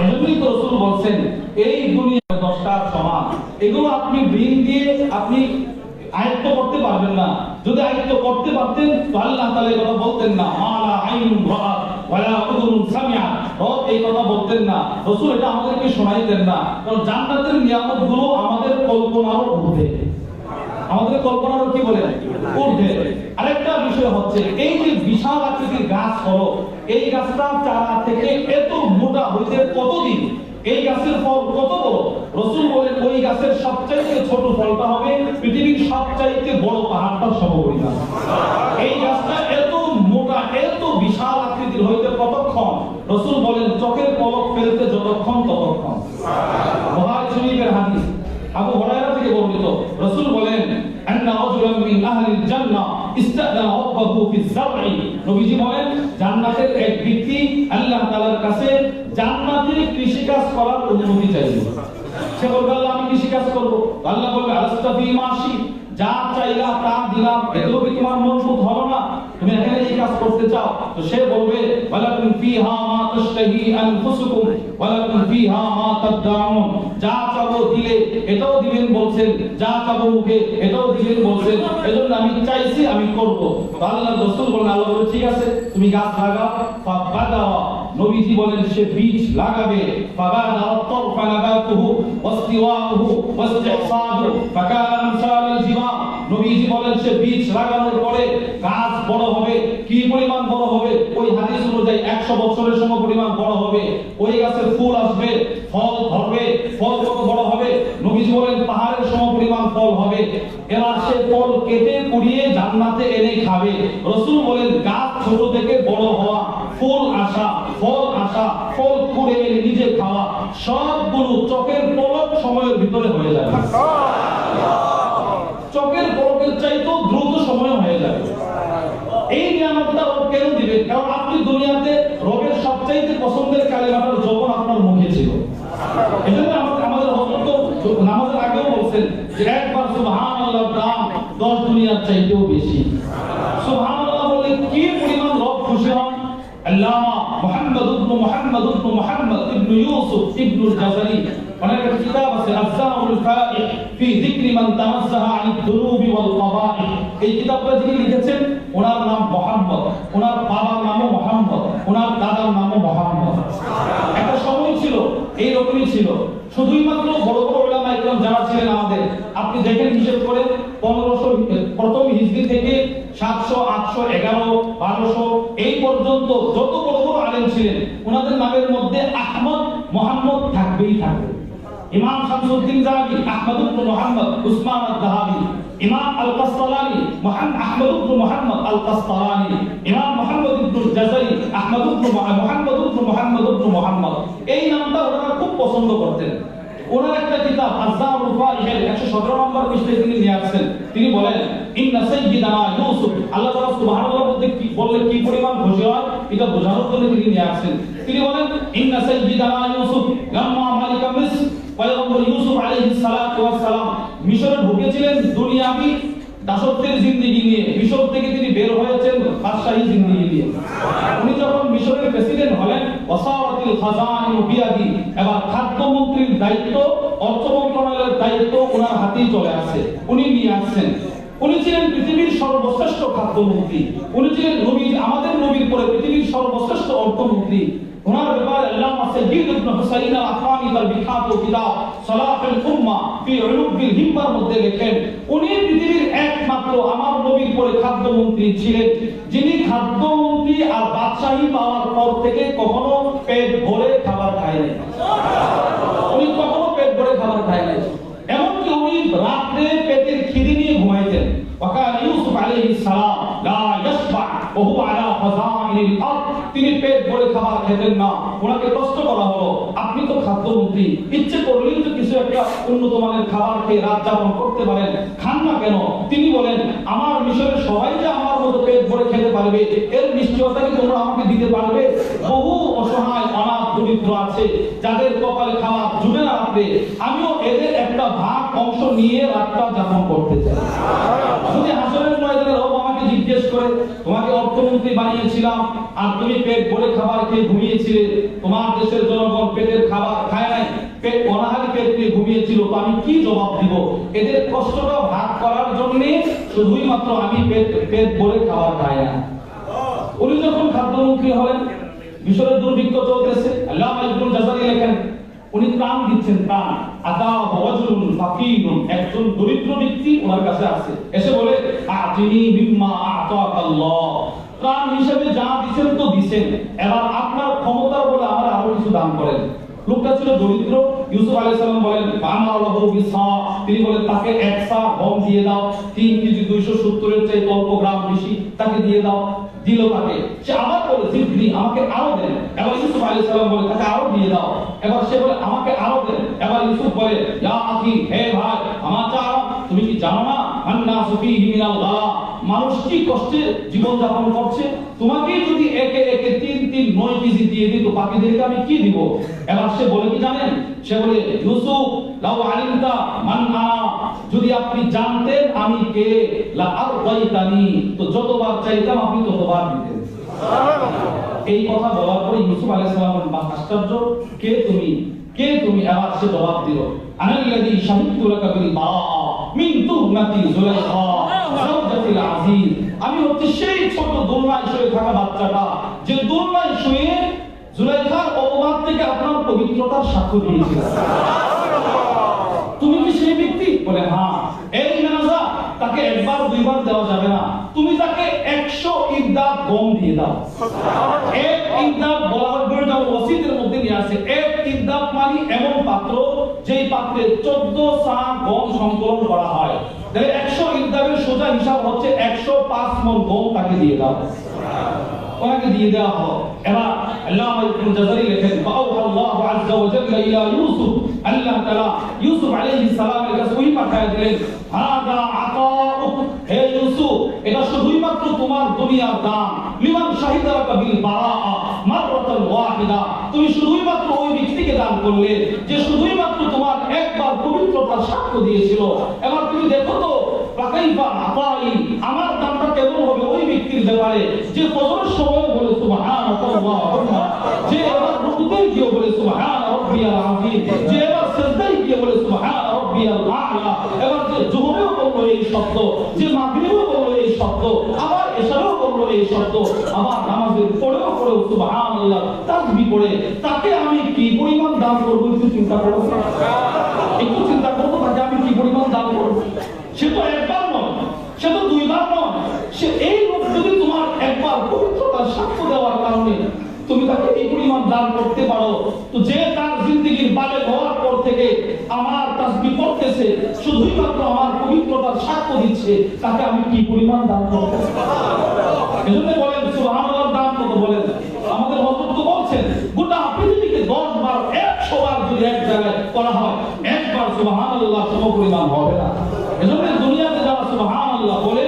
রসুল বলছেন, এই দুনিয়া এগুলো আপনি দিয়ে আপনি আয়ত্ত করতে পারবেন না। যদি আয়ত্ত করতে পারতেন আল্লাহ তাআলা কথা বলতেন না। মালা আইনুন রাআত এই কথা বলতেন না। রাসূল এটা আমাদেরকে শোনাইতেন না। কারণ জান্নাতের নিয়ামতগুলো আমাদের কল্পনারও ঊর্ধ্বে। আমাদের কল্পনারও কি বলে? ঊর্ধ্বে আরেকটা বিষয় হচ্ছে, এই যে বিশাল আকৃতির গাছ হলো, এই গাছটা চারা থেকে এত মোটা হইতে কতদিন? এই গাছের ফল কত বড়? রসুল বলেন, ওই গাছের সবচাইতে ছোট ফলটা হবে পৃথিবীর সবচাইতে বড় পাহাড়টার সমপরিমাণ। এই গাছটা এত মোটা, এত বিশাল আকৃতির হইতে কতক্ষণ? রসুল বলেন, চোখের পলক ফেলতে যতক্ষণ ততক্ষণ। বুখারী শরীফের আবু হুরায়রা থেকে বর্ণিত রাসূল বলেন আন্না রাজুলান আহলিল জান্নাহ কাছে জান্নাতে কৃষিকাজ করার অনুমতি চাইল সে বলবে, আল্লাহ, আমি মাশি। যা চাইলা তা দিলাম এগুলো কি তোমার মন খুব হলো না। তুমি এখানে এই কাজ করতে চাও, তো সে বলবে, ওয়ালাকুম ফিহা মা তাশতাহি আনফুসুকুম, ওয়ালাকুম ফিহা মা তাদদাউন। যা চাবো দিলে, এটাও দিবেন বলছেন, যা চাবো মুখে, এটাও দিবেন বলছেন, এজন্য আমি চাইছি, আমি করব। তো আল্লাহ রাসূল বলেন, আল্লাহ বলে, ঠিক আছে, তুমি গাছ লাগাও। ফাবাদাও নবীজি বলেন, সে বীজ লাগাবে। ফাবাদা, তরফা নাবাতুহু ওয়াস্তিওয়াহু ওয়াস্তিহসাদু ফাকানা আমসাল জিমা। নবীজি বলেন, সে বীজ লাগানোর পরে গাছ বড় হবে, কি পরিমাণ বড় হবে? ওই হাদিস অনুযায়ী 100 বছরের সম পরিমাণ বড় হবে। ওই গাছের ফুল আসবে, ফল ধরবে, ফল কত বড় হবে, নবীজি বলেন, পাহাড়ের সম পরিমাণ ফল হবে। এবার সে ফল কেটে কুড়িয়ে জান্নাতে এনে খাবে। রসূল বলেন, গাছ ছোট থেকে বড় হওয়া, ফুল আসা, ফল আসা, ফল কুড়ে এনে নিজে খাওয়া সবগুলো চোখের পলক সময়ের ভিতরে হয়ে যাবে পলকের চাইতেও দ্রুত সময় হয়ে যাবে। এই নিয়ামতটা রব কেন দিবেন কারণ আপনি দুনিয়াতে রবের সবচাইতে পছন্দের কালেমাটার যখন আপনার মুখে ছিল। এজন্য আমাদের আমাদের হযরত তো নামাজের আগেও বলছেন যে, একবার সুবহানাল্লাহ দাম 10 দুনিয়ার চাইতেও বেশি। সুবহানাল্লাহ বললে কি পরিমাণ রব খুশি হন? আল্লামা মুহাম্মদ ইবনে মুহাম্মদ ইবনে মুহাম্মদ ইবনে ইউসুফ ইবনে একটা ফাইহ ফি যিকরি মান তামাসসাহা আনিদ দুনুবি ওয়াল কাবাইহ এই কিতাবটা যিনি লিখেছেন, ওনার নাম মোহাম্মদ। ওনার বাবার নামও মোহাম্মদ। ওনার দাদার নামও মোহাম্মদ। একটা সময় ছিল, এই রকমই ছিল। শুধুই মাত্র বড় বড় ওলামা ইকরাম যারা ছিলেন আমাদের, আপনি দেখেন হিসেব করে পনেরোশো, প্রথম হিজরি থেকে সাতশো, আটশো, এগারো, বারোশো, এই পর্যন্ত যত বড় বড় আলেম ছিলেন, ওনাদের নামের মধ্যে আহমদ, মোহাম্মদ থাকবেই থাকবে। ইমাম শামসুদ্দিন জাহাবি আহমদ ইবনে মুহাম্মদ, উসমান আদ-দাহাবি ইমাম আল-কাসতালানি, মুহাম্মদ, আহমদ ইবনে মুহাম্মদ আল-কাসতালানি, ইমাম মুহাম্মদ ইবনে জাজারি আহমদ ইবনে মুহাম্মদ ইবনে মুহাম্মদ ইবনে মুহাম্মদ। এই নামটা ওনারা খুব পছন্দ করতেন। ওনার একটা কিতাব আযজাউল ফাইহের 117 নম্বর পৃষ্ঠায় তিনি নিয়ে আসছেন। তিনি বলেন, ইন্না সাইয়্যিদানা ইউসুফ। আল্লাহ তাআলা সুবহানাল্লাহ বলতে কি বললে কি পরিমাণ খুশি হয়? এটা বোঝানোর জন্য তিনি নিয়ে আসছেন। তিনি বলেন, ইন্না সাইয়্যিদানা ইউসুফ। মিসর পয়গম্বর ইউসুফ আলাইহিস ওয়াস সালাম মিশরে ঢুকেছিলেন দুনিয়াবি দাসত্বের নিয়ে। মিশর থেকে তিনি বের হয়েছেন বাদশাহী নিয়ে। উনি যখন মিশরের প্রেসিডেন্ট হলেন খাজাইন বিয়াদি, এবার দায়িত্ব, অর্থ মন্ত্রণালয়ের দায়িত্ব ওনার হাতেই চলে আসছে উনি নিয়ে আসছেন। উনি ছিলেন পৃথিবীর সর্বশ্রেষ্ঠ খাদ্যমন্ত্রী। উনি ছিলেন নবী, আমাদের নবীর পরে পৃথিবীর সর্বশ্রেষ্ঠ অর্থমন্ত্রী। ওনার ব্যাপারে আল্লামা ইবনে হুসাইন আল আফরানি তার বিখ্যাত কিতাব ফি উলুবিল মধ্যে লেখেন, উনি পৃথিবীর একমাত্র আমার নবীর পরে খাদ্যমন্ত্রী ছিলেন। যিনি খাদ্যমন্ত্রী আর বাদশাহী পাওয়ার পর থেকে কখনো পেট ভরে খেতেন না। ওনাকে প্রশ্ন করা হলো, আপনি তো খাদ্যমন্ত্রী। ইচ্ছে করলেই তো কিছু একটা উন্নত মানের খাবার খেয়ে রাত যাপন করতে পারেন। খান না কেন? তিনি বলেন, আমার মিশরের সবাই যে আমার মতো পেট ভরে খেতে পারবে, এর নিশ্চয়তা কি তোমরা আমাকে দিতে পারবে? বহু অসহায়, অনাথ, দরিদ্র আছে, যাদের কপালে খাওয়া জুটে না রাখবে আমিও এদের একটা ভাগ অংশ নিয়ে রাতটা যাপন করতে চাই। যদি হাসনের ময়দানে রব আমাকে জিজ্ঞেস করে, তোমাকে অর্থমন্ত্রী বানিয়েছিলাম, আর তুমি পেট ভরে খাবার খেয়ে ঘুমিয়েছিলে। তোমার দেশের জনগণ পেটের খাবার খায় নাই এদের কষ্টটা ভাগ করার জন্য মাত্র পেট পেট খাবার না। উনি যখন দুর্ভিক্ষ চলতেছে উনি প্রাণ দিচ্ছেন প্রাণ আতা ওয়াজুল ফাকিরুন একজন দরিদ্র ব্যক্তি ওনার কাছে আছে। এসে বলে, আতিনি মিম্মা আতাকাল্লাহ। প্রাণ হিসেবে যা দিছেন তো দিছেন। এবার আপনার ক্ষমতার বলে আমার আরও কিছু দান করেন। লোকটা ছিল দরিদ্র। ইউসুফ আলাইহিস সালাম বলেন বানা লাহু বিসা। তিনি বলেন, তাকে এক সা গম দিয়ে দাও। তিন কেজি দুইশো সত্তরের চাই অল্প গ্রাম বেশি তাকে দিয়ে দাও। দিল তাকে। সে আবার বলে জিদ্দি আমাকে আরও দেন। এবার ইউসুফ আলাইহিস সালাম বলে, তাকে আরও দিয়ে দাও। এবার সে বলে, আমাকে আরও দেন। এবার ইউসুফ বলে, ইয়া আখি, হে ভাই, আমার চাও তুমি কি জানো না? আন্না সুফিহি মিনাল গালা মানুষ কি কষ্টে জীবন যাপন করছে? তোমাকে যদি একে একে তিন তিন নয় কেজি দিয়ে দিত বাকিদেরকে আমি কি দিব? এবার সে বলে, কি জানেন? সে বলে, ইউসুফ যদি আপনি জানতেন আমি কে তো যতবার চাইতাম আপনি ততবার দিতেন। এই কথা বলার পরে ইউসুফ বা আশ্চর্য, কে তুমি? কে তুমি? আবার সে জবাব দিল লাকা বিল মিন আজিজ। আমি হচ্ছে সেই ছোট দোলনায় শুয়ে থাকা বাচ্চাটা, যে দোলনায় শুয়ে জুলাইখার অপবাদ থেকে আপনার পবিত্রতার সাক্ষ্য দিয়েছিল তুমি কি সেই ব্যক্তি বলে হ্যাঁ এই জানাজা তাকে একবার, দুইবার দেওয়া যাবে না। তুমি তাকে একশো ইদ্দাত গম দিয়ে দাও। এক ইদ্দাত বলা হয় ওসিদের মধ্যে নিয়ে আসে। এক ইদ্দাত মানে এমন পাত্র, যেই পাত্রে চোদ্দ সা গম সংকলন করা হয়। তাহলে একশো ইদ্দাতের সোজা হিসাব হচ্ছে একশো পাঁচ মন গম তাকে দিয়ে দাও। ওনাকে দিয়ে দেওয়া হলো এবার আল্লাহ ইবনে জাজারি লেখেন ফাআওহা আল্লাহু আযজা ওয়া জাল্লা ইলা ইউসুফ আল্লাহ তাআলা ইউসুফ আলাইহিস সালামের কাছে ওই পাঠায় দিলেন হাদা আতাউক হে ইউসুফ এটা শুধুই মাত্র তোমার দুনিয়ার দান লিমান শাহিদা লাকা বিল বারাআ মাররাতান ওয়াহিদা তুমি শুধুই মাত্র ওই ব্যক্তিকে দান করলে যে শুধুই মাত্র তোমার একবার পবিত্রতার সাক্ষ্য দিয়েছিল এবার তুমি দেখো তো ফাকাইফা আতাই আমার ব্যক্তির ব্যাপারে যে ফজরের সময় বলে সুবহানাল্লাহ যে এবার রুকুতে গিয়ে বলে সুবহান রাব্বিয়াল আযীম। যে এবার সিজদায় গিয়ে বলে সুবহান রাব্বিয়াল আ'লা। এবার যে জোহরেও বলল এই শব্দ, যে মাগরিবেও বলল এই শব্দ, আবার এশারেও বলল এই শব্দ, আবার নামাজের পরেও পরেও সুবহানাল্লাহ তাসবিহ পড়ে তাকে আমি কি পরিমাণ দান করব একটু চিন্তা করো। একটু চিন্তা করব তাকে আমি কি পরিমাণ দান করব? সে তো একবার নয় সে তো দুইবার নয় সে এই লোক যদি তোমার একবার পবিত্রতার সাক্ষ্য দেওয়ার কারণে তুমি তাকে এই পরিমাণ দান করতে পারো? তো যে তার জিন্দগির বালে হওয়ার পর থেকে আমার তাসবি করতেছে শুধুই মাত্র আমার পবিত্রতার সাক্ষ্য দিচ্ছে, তাকে আমি কি পরিমাণ দান করতে এজন্য বলেন সুবহানাল্লাহর দাম কত বলেন। আমাদের হযরত তো বলছেন, গোটা পৃথিবীকে 10 বার 100 বার যদি এক জায়গায় করা হয়, একবার সুবহানাল্লাহ সম পরিমাণ হবে না। এজন্য দুনিয়াতে যারা সুবহানাল্লাহ বলে,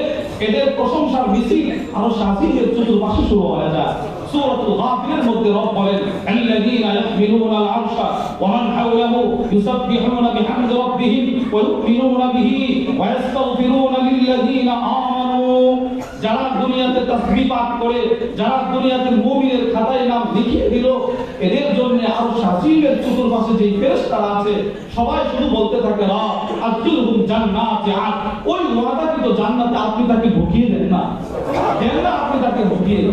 এদের প্রশংসার মিছিল আরও শাসিকের চতুর্পাশে শুরু হয়ে যায়। সূরাতুল গাফিরের মধ্যে রব বলেন, আল্লাযীনা ইয়াহমিলুনা আল-আরশ ওয়া মান হাওলাহু ইউসাব্বিহুনা বিহামদি রাব্বিহিম ওয়া ইউমিনুনা বিহি ওয়া ইস্তাগফিরুনা লিল্লাযীনা আমানু। যারা দুনিয়াতে তাসবিহ পাঠ করে, যারা দুনিয়াতে মুমিনের খাতায় নাম লিখিয়ে দিল, এদের জন্য আরও শাসিকের চতুর্পাশে যে ফেরেশতারা আছে, সবাই শুধু বলতে থাকে রা আদখিলহুম জান্নাতি আদ। ওই ওয়াদাকৃত জান্নাতে আপনি তাকে ঢুকিয়ে দেন না। দেন না আপনি তাকে ঢুকিয়ে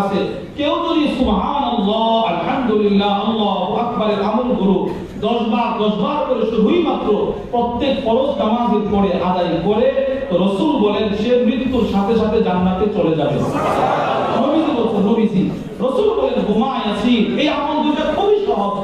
আছে কেউ যদি সুবহানাল্লাহ, আলহামদুলিল্লাহ, আল্লাহু আকবারের আমলগুলো দশ বার দশ বার করে শুধুই মাত্র প্রত্যেক ফরজ নামাজের পরে আদায় করে রসুল বলেন, সে মৃত্যুর সাথে সাথে জান্নাতে চলে যাবে। নবীজি বলছেন, নবীজি, রসুল বলেন, ঘুমায় আছি। এই আমল দুটা খুবই সহজ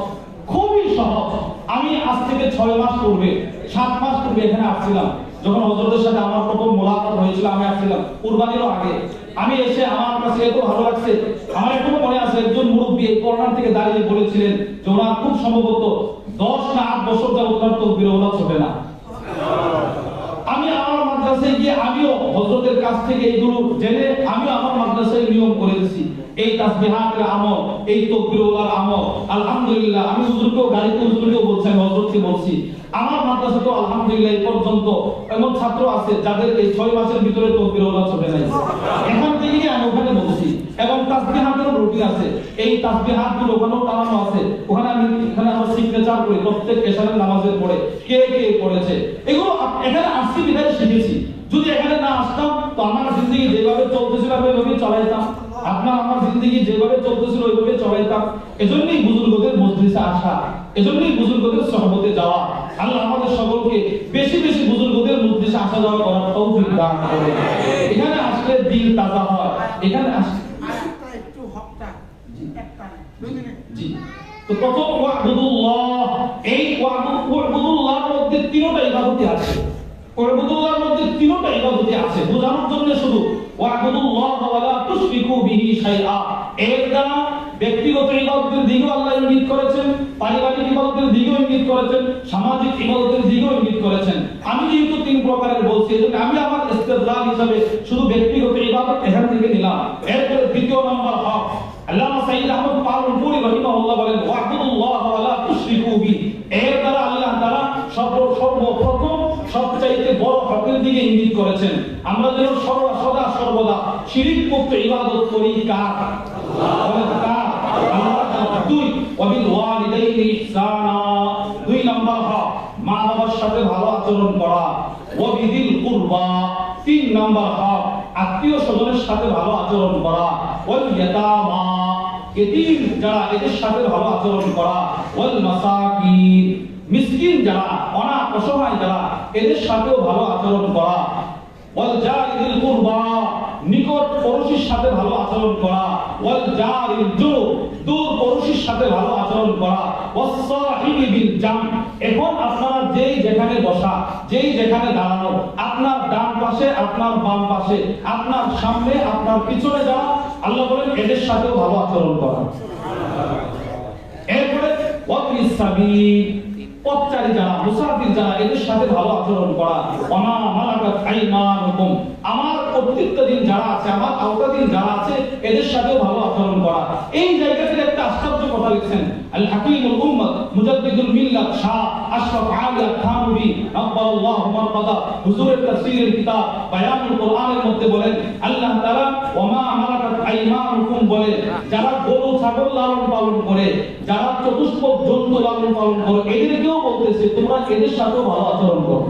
খুবই সহজ। আমি আজ থেকে ছয় মাস পূর্বে, সাত মাস পূর্বে এখানে আসছিলাম। যখন হজরতের সাথে আমার প্রথম মোলাকাত হয়েছিল, আমি আসছিলাম। কুরবানিরও আগে। আমি এসে আমার কাছে এত ভালো লাগছে। আমার এখনও মনে আছে, একজন মুরব্বী এই কর্নার থেকে দাঁড়িয়ে বলেছিলেন যে ওনার খুব সম্ভবত দশ না আট বছর যাবত ওনার তকবির হবে ছোটে না। মাদ্রাসায় গিয়ে আমিও হজরতের কাছ থেকে এইগুলো জেনে আমিও আমার মাদ্রাসায় নিয়ম করে দিছি। এই তাসবিহাতের আমল, এই তাকবীরুল্লাহর আমল, আলহামদুলিল্লাহ, আমি হুজুরকেও গাড়িতে হুজুরকেও বলছি, আমি হজরতকে বলছি। আমার মাদ্রাসা তো আলহামদুলিল্লাহ এই পর্যন্ত এমন ছাত্র আছে যাদের এই ছয় মাসের ভিতরে তাকবীরুল্লাহ চলে নাই। এখান থেকে আমি ওখানে বলছি। এবং তাসবিহাতের রুটিন আছে। এই তাসবিহাতগুলো ওখানেও টানানো আছে। ওখানে আমি এখানে আমার সিগনেচার করি প্রত্যেক এশারের নামাজের পরে। কে কে পড়েছে? এগুলো এখানে আসছি, বিধায় শিখেছি। যদি এখানে না আসতাম, তো আমার জিন্দগি যেভাবে চলতেছিল আমি ওইভাবে চলাইতাম। আপনার আমার জিন্দগি যেভাবে চলতেছিল ওইভাবে চলাইতাম। এজন্যই বুজুর্গদের মজলিসে আসা। এজন্যই বুজুর্গদের সহবতে যাওয়া। আল্লাহ আমাদের সকলকে বেশি বেশি বুজুর্গদের মজলিসে আসা যাওয়া করার তৌফিক দান করে এখানে আসলে দিল তাজা হয়। এখানে আসলে আরেকটা একটু হকটা একটা দুই মিনিট জি। তো প্রথম ওয়াবুদুল্লাহ এই ওয়াবুদুল্লাহর মধ্যে তিনটা ইবাদতই আছে। ওয়াবুদুল্লাহর মধ্যে তিনটা ইবাদতই আছে। বোঝানোর জন্য শুধু ওয়াবুদুল্লাহ ওয়ালা তুশরিকু বিহি শাইআ। এর দ্বারা ব্যক্তিগত ইবাদতের দিকেও আল্লাহ ইঙ্গিত করেছেন পারিবারিক ইবাদতের দিকেও ইঙ্গিত করেছেন সামাজিক ইবাদতের দিকেও ইঙ্গিত করেছেন। আমি যেহেতু তিন প্রকারের বলছি এজন্য আমি আমার ইস্তেদলাল হিসাবে শুধু ব্যক্তিগত ইবাদত এখান থেকে নিলাম। এরপরে দ্বিতীয় নম্বর হক। আল্লামা সাইয়্যিদ আহমদ পালনপুরি রাহিমাহুল্লাহ বলেন ওয়াকুল্লাহ ওয়ালা তুশরিকু বি এর দ্বারা আল্লাহ তাআলা সর্ব, সর্বপ্রথম সবচাইতে বড় হকের দিকে ইঙ্গিত করেছেন। আমরা যেন সর্ব, সদা, সর্বদা শিরিক মুক্ত ইবাদত করি কার? আল্লাহ। দুই, ওয়াবিল ওয়ালিদাইনি ইহসানা। দুই নম্বর হক মা বাবার সাথে ভালো আচরণ করা। ওয়াবিদিল কুরবা। তিন নম্বর হক আত্মীয় স্বজনের সাথে ভালো আচরণ করা। ওয়াল ইয়াতামা, এতিম যারা এদের সাথে ভালো আচরণ করা। ওয়াল মাসাকিন, মিসকিন যারা অনাথ অসহায় যারা, এদের সাথেও ভালো আচরণ করা। ওয়াল জারিল কুরবা, নিকট পড়োশীর সাথে ভালো আচরণ করা। ওয়াল জারিল জুনুব, দূর পড়োশীর সাথে ভালো আচরণ করা। ওয়াসসাহিবি বিল জাম, এখন আপনারা যেই যেখানে বসা, যেই যেখানে দাঁড়ানো আপনার বাম পাশে, আপনার সামনে, আপনার পিছনে যারা, আল্লাহ বলেন, এদের সাথেও ভালো আচরণ করা। এরপরে পথচারী যারা, মুসাফির যারা, এদের সাথে ভালো আচরণ করা। যারা আছে, আমার যারা আছে, এদের সাথেও ভালো আচরণ করা। এই জায়গাতে একটা আশ্চর্য কথা লিখছেন। আল হাকিমুল উম্মত, মুজাদ্দিদুল মিল্লাত শাহ আশরাফ আলী রাব্বাল্লাহু মারকাদা হুজুরের তাফসীরের কিতাব আল্লাহ ওমা মালাকাত বলে, যারা গরু, ছাগল লালন পালন করে, যারা চতুষ্পদ জন্তু লালন পালন করে, এদেরকেও বলতেছে, তোমরা এদের সাথেও ভালো আচরণ করো।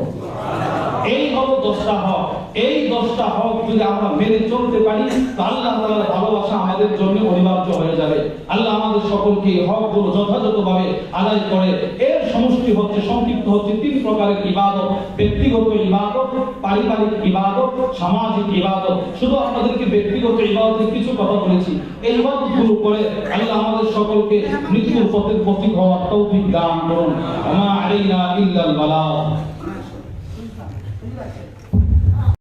এই হলো দশটা হক। এই দশটা হক যদি আমরা মেনে চলতে পারি আল্লাহ তাআলার ভালোবাসা আমাদের জন্য অনিবার্য হয়ে যাবে। আল্লাহ আমাদের সকলকে এই হকগুলো যথাযথভাবে আদায় করে। এর সমষ্টি হচ্ছে, সংক্ষিপ্ত হচ্ছে তিন প্রকারের ইবাদত। ব্যক্তিগত ইবাদত, পারিবারিক ইবাদত, সামাজিক ইবাদত। শুধু আপনাদেরকে ব্যক্তিগত ইবাদতের কিছু কথা বলেছি। এই ইবাদতগুলো করে আল্লাহ আমাদের সকলকে মৃত্যুর পথে পথিক হওয়ার তৌফিক দান করুন। আমা আলাইনা ইল্লাল বালাগ